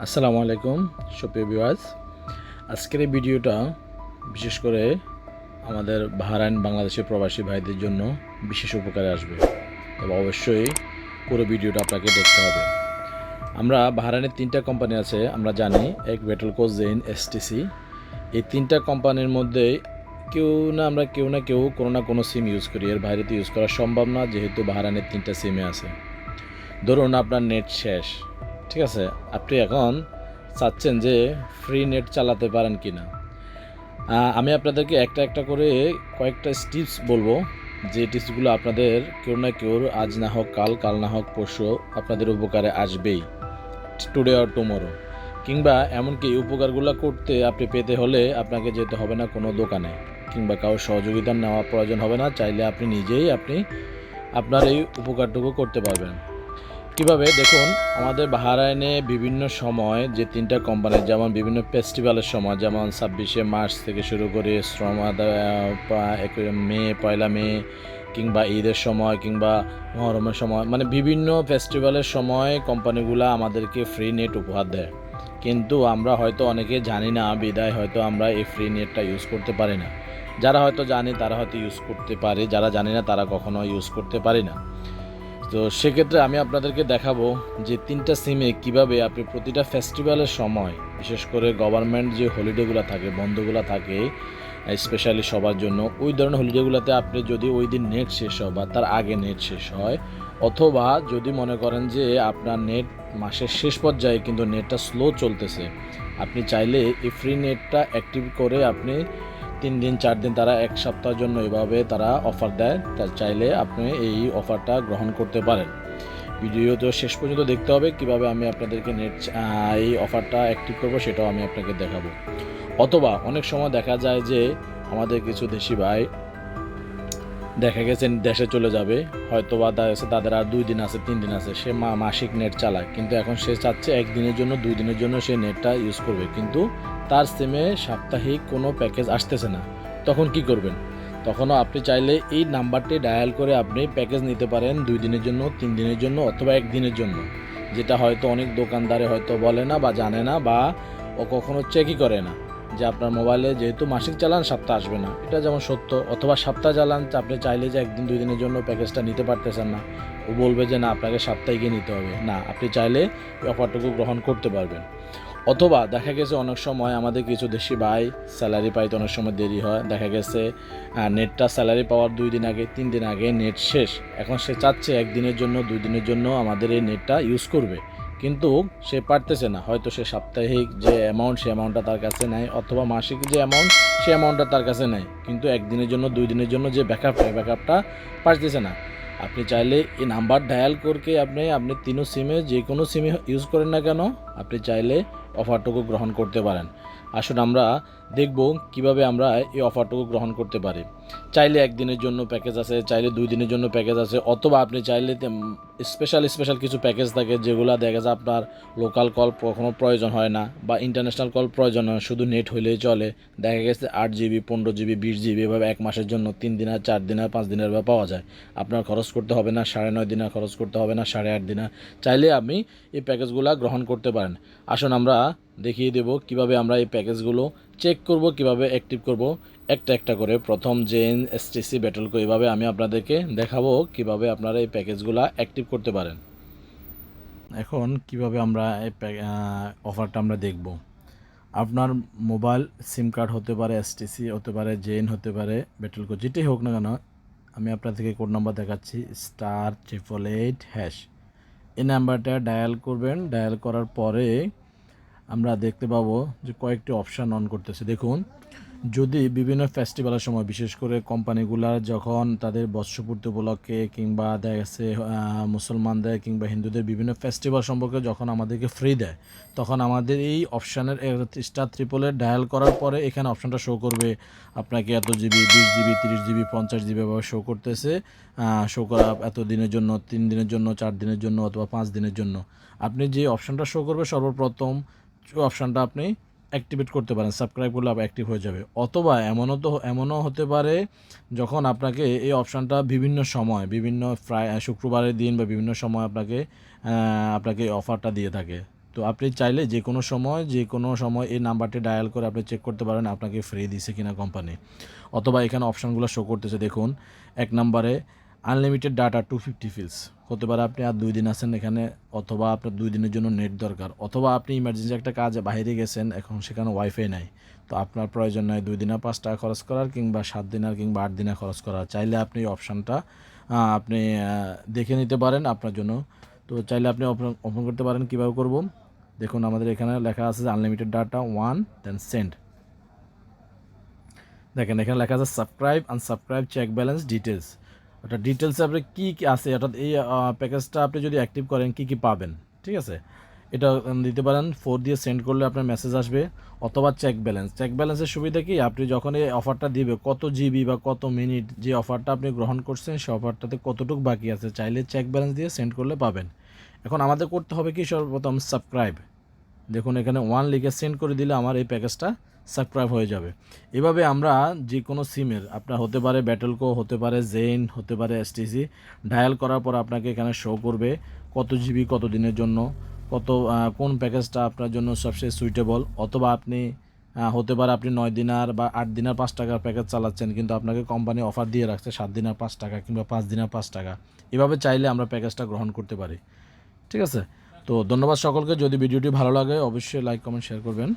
আসসালামু আলাইকুম, সুপ্রিয় বিওয়াজ আজকের এই ভিডিওটা বিশেষ করে আমাদের বাহারাইন বাংলাদেশের প্রবাসী ভাইদের জন্য বিশেষ উপকারে আসবে। তবে অবশ্যই পুরো ভিডিওটা আপনাকে দেখতে হবে। আমরা বাহারাইনের তিনটা কোম্পানি আছে, আমরা জানি, এক বেটলকো জেইন এসটিসি এই তিনটা কোম্পানির মধ্যে কেউ না আমরা কেউ না কেউ কোনো না কোনো সিম ইউজ করি। এর বাইরে তো ইউজ করা সম্ভব না, যেহেতু বাহারাইনের তিনটা সিমে আছে। ধরুন আপনার নেট শেষ ঠিক আছে, আপনি এখন চাচ্ছেন যে ফ্রি নেট চালাতে পারেন কি না আমি আপনাদেরকে একটা একটা করে কয়েকটা টিপস বলব, যে টিপসগুলো আপনাদের কেউ না কেউ আজ না হোক, কাল কাল না হোক, পরশু আপনাদের উপকারে আসবেই টুডে অর টুমোরো কিংবা এমনকি উপকারগুলো করতে আপনি পেতে হলে আপনাকে যেতে হবে না কোনো দোকানে, কিংবা কারোর সহযোগিতা নেওয়া প্রয়োজন হবে না, চাইলে আপনি নিজেই আপনি আপনার এই উপকারটুকু করতে পারবেন। কীভাবে দেখুন, আমাদের বাহারাইনে বিভিন্ন সময় যে তিনটা কোম্পানি যেমন বিভিন্ন ফেস্টিভ্যালের সময়, যেমন ছাব্বিশে মার্চ থেকে শুরু করে শ্রম মে, পয়লা মে, কিংবা ঈদের সময়, কিংবা মহরমের সময় মানে বিভিন্ন ফেস্টিভ্যালের সময় কোম্পানিগুলো আমাদেরকে ফ্রি নেট উপহার দেয়। কিন্তু আমরা হয়তো অনেকে জানি না, বিদায় হয়তো আমরা এই ফ্রি নেটটা ইউজ করতে পারি না। যারা হয়তো জানে, তারা হয়তো ইউজ করতে পারে, যারা জানে না, তারা কখনো ইউজ করতে পারে না। তো সেক্ষেত্রে আমি আপনাদেরকে দেখাবো যে তিনটা সিমে কীভাবে আপনি প্রতিটা ফেস্টিভ্যালের সময়, বিশেষ করে গভর্নমেন্ট যে হলিডেগুলো থাকে, বন্ধগুলো থাকে স্পেশালি সবার জন্য, ওই ধরনের হলিডেগুলোতে আপনি যদি ওই দিন নেট শেষ হয় বা তার আগে নেট শেষ হয়, অথবা যদি মনে করেন যে আপনার নেট মাসের শেষ পর্যায়ে কিন্তু নেটটা স্লো চলতেছে, আপনি চাইলে এই ফ্রি নেটটা অ্যাক্টিভ করে আপনি তিন দিন, চার দিন তারা এক সপ্তাহের জন্য এভাবে তারা অফার দেয়। তার চাইলে আপনি এই অফারটা গ্রহণ করতে পারেন। ভিডিও তো শেষ পর্যন্ত দেখতে হবে কীভাবে আমি আপনাদেরকে নেট এই অফারটা অ্যাক্টিভ করব সেটাও আমি আপনাকে দেখাবো। অথবা অনেক সময় দেখা যায় যে আমাদের কিছু দেশি ভাই দেখা গেছে দেশে চলে যাবে হয়তো বা গেছে তাদের আর দুই দিন আছে, তিন দিন আছে, সে মা মাসিক নেট চালায়। কিন্তু এখন সে চাচ্ছে একদিনের জন্য, দুই দিনের জন্য সে নেটটা ইউজ করবে। কিন্তু তার সিমে সাপ্তাহিক কোনো প্যাকেজ আসতেছে না। তখন কি করবেন? তখনও আপনি চাইলে এই নাম্বারটি ডায়াল করে আপনি প্যাকেজ নিতে পারেন দুই দিনের জন্য, তিন দিনের জন্য অথবা একদিনের জন্য। যেটা হয়তো অনেক দোকানদারে হয়তো বলে না বা জানে না বা ও কখনো চেকই করে না। যে আপনার মোবাইলে যেহেতু মাসিক চালান, সপ্তাহ আসবে না। এটা যেমন সত্য, অথবা সপ্তাহ চালান, আপনি চাইলে যে একদিন, দুই দিনের জন্য প্যাকেজটা নিতে পারতেছেন না। ও বলবে যে, না, আপনাকে সপ্তাহে গিয়ে নিতে হবে। না, আপনি চাইলে এই অফারটুকু গ্রহণ করতে পারবেন। অথবা দেখা গেছে অনেক সময় আমাদের কিছু দেশি ভাই স্যালারি পাইতে অনেক সময় দেরি হয়। দেখা গেছে নেটটা স্যালারি পাওয়ার দুই দিন আগে, তিন দিন আগে নেট শেষ। এখন সে চাচ্ছে একদিনের জন্য, দুই দিনের জন্য আমাদের এই নেটটা ইউজ করবে। কিন্তু সে পারতেছে না। হয়তো সে সাপ্তাহিক যে অ্যামাউন্ট সে অ্যামাউন্টটা তার কাছে নেয়, অথবা মাসিক যে অ্যামাউন্ট সে অ্যামাউন্টটা তার কাছে নেয়। কিন্তু একদিনের জন্য, দুই দিনের জন্য যে ব্যাকআপ ব্যাকআপটা পারতেছে না। আপনি চাইলে এই নাম্বার ডায়াল করকে আপনি আপনি তিনো সিমে যে কোনো সিমে ইউজ করেন না কেন, আপনি চাইলে অফারটুকু গ্রহণ করতে পারেন। আসুন আমরা দেখব কীভাবে আমরা এই অফারটুকু গ্রহণ করতে পারি। চাইলে একদিনের জন্য প্যাকেজ আছে, চাইলে দুই দিনের জন্য প্যাকেজ আছে, অথবা আপনি চাইলে স্পেশাল স্পেশাল কিছু প্যাকেজ থাকে যেগুলো দেখা যায় আপনার লোকাল কল কখনো প্রয়োজন হয় না বা ইন্টারন্যাশনাল কল প্রয়োজন হয় শুধু নেট হইলেই চলে। দেখা গেছে আট জিবি পনেরো জিবি বিশ জিবি এভাবে এক মাসের জন্য তিন দিনের, চার দিনের, পাঁচ দিনের বা পাওয়া যায়। আপনার খরচ করতে হবে না, সাড়ে নয় দিনের খরচ করতে হবে না, সাড়ে আট দিনের। চাইলে আপনি এই প্যাকেজগুলো গ্রহণ করতে পারেন। আসুন আমরা দেখিয়ে দেব কীভাবে আমরা এই প্যাকেজগুলো চেক করব, কীভাবে অ্যাক্টিভ করব। একটা একটা করে প্রথম জেন এসটিসি ব্যাটলকো এভাবে আমি আপনাদেরকে দেখাবো কীভাবে আপনারা এই প্যাকেজগুলো অ্যাক্টিভ করতে পারেন। এখন কীভাবে আমরা এই অফারটা আমরা দেখব। আপনার মোবাইল সিম কার্ড হতে পারে এসটিসি হতে পারে জেন হতে পারে ব্যাটলকো যেটাই হোক না কেন, আমি আপনাদেরকে কোড নাম্বার দেখাচ্ছি স্টার ট্রিপল এইট হ্যাশ এই নাম্বারটা ডায়াল করবেন ডায়াল করার পরে আমরা দেখতে পাবো যে কয়েকটি অপশান অন করতেছে। দেখুন, যদি বিভিন্ন ফেস্টিভ্যালের সময়, বিশেষ করে কোম্পানিগুলার যখন তাদের বৎসপূর্তি উপলক্ষে কিংবা দেখা গেছে মুসলমানদের কিংবা হিন্দুদের বিভিন্ন ফেস্টিভ্যাল সম্পর্কে যখন আমাদেরকে ফ্রি দেয়, তখন আমাদের এই অপশানের স্টার ত্রিপলের ডায়াল করার পরে এখানে অপশানটা শো করবে। আপনাকে এত জিবি বিশ জিবি তিরিশ জিবি পঞ্চাশ জিবি এভাবে শো করতেছে শো করা এত দিনের জন্য, তিন দিনের জন্য, চার দিনের জন্য অথবা পাঁচ দিনের জন্য। আপনি যে অপশানটা শো করবে সর্বপ্রথম অপশানটা আপনি অ্যাক্টিভেট করতে পারেন সাবস্ক্রাইব করলে আবার অ্যাক্টিভ হয়ে যাবে। অথবা এমনও তো, এমনও হতে পারে যখন আপনাকে এই অপশানটা বিভিন্ন সময়, বিভিন্ন ফ্রাই শুক্রবারের দিন বা বিভিন্ন সময় আপনাকে আপনাকে অফারটা দিয়ে থাকে। তো আপনি চাইলে যে কোনো সময়, যে কোনো সময় এই নাম্বারটি ডায়াল করে আপনি চেক করতে পারেন আপনাকে ফ্রি দিছে কিনা কোম্পানি অথবা এখানে অপশানগুলো শো করতেছে, দেখুন, এক নম্বরে আনলিমিটেড ডাটা টু ফিফটি ফিলস হতে পারে আপনি আর দুই দিন আছেন এখানে, অথবা আপনার দুই দিনের জন্য নেট দরকার। অথবা আপনি ইমার্জেন্সি একটা কাজে বাইরে গেছেন, এখন সেখানে ওয়াইফাই নাই। তো আপনার প্রয়োজন নয় দুই দিনে পাঁচ টাকা খরচ করার কিংবা সাত দিনের কিংবা আট দিনে খরচ করার। চাইলে আপনি অপশানটা আপনি দেখে নিতে পারেন আপনার জন্য। তো চাইলে আপনি ওপেন করতে পারেন, কীভাবে করব? দেখুন আমাদের এখানে লেখা আছে যে unlimited data one then send দেখেন এখানে লেখা আছে subscribe unsubscribe check balance details ওটা ডিটেলসে আপনি কী কী আছে? অর্থাৎ এই প্যাকেজটা আপনি যদি অ্যাক্টিভ করেন, কী কী পাবেন? ঠিক আছে? এটা দিতে পারেন ফোর দিয়ে সেন্ড করলে আপনার মেসেজ আসবে, অথবা চেক ব্যালেন্স চেক ব্যালেন্সের সুবিধা কি? আপনি যখন এই অফারটা দিবে, কত জিবি বা কত মিনিট যে অফারটা আপনি গ্রহণ করছেন, সে অফারটাতে কতটুকু বাকি আছে, চাইলে চেক ব্যালেন্স দিয়ে সেন্ড করলে পাবেন। এখন আমাদের করতে হবে কি? সর্বপ্রথম সাবস্ক্রাইব দেখুন, এখানে ওয়ান লিখে সেন্ড করে দিলে আমার এই প্যাকেজটা সাবস্ক্রাইব হয়ে যাবে। এভাবে আমরা যে কোনো সিমের, আপনার হতে পারে ব্যাটেলকো হতে পারে জেইন হতে পারে এসটিসি ডায়াল করার পর আপনাকে এখানে শো করবে কত জিবি কত দিনের জন্য, কত কোন প্যাকেজটা আপনার জন্য সবচেয়ে সুইটেবল অথবা আপনি হতে পারে আপনি নয় দিনার বা আট দিনার পাঁচ টাকার প্যাকেজ চালাচ্ছেন, কিন্তু আপনাকে কোম্পানি অফার দিয়ে রাখছে সাত দিনার পাঁচ টাকা কিংবা পাঁচ দিনার পাঁচ টাকা। এভাবে চাইলে আমরা প্যাকেজটা গ্রহণ করতে পারি। ঠিক আছে? তো ধন্যবাদ সকলকে। যদি ভিডিওটি ভালো লাগে, অবশ্যই লাইক কমেন্ট শেয়ার করবেন।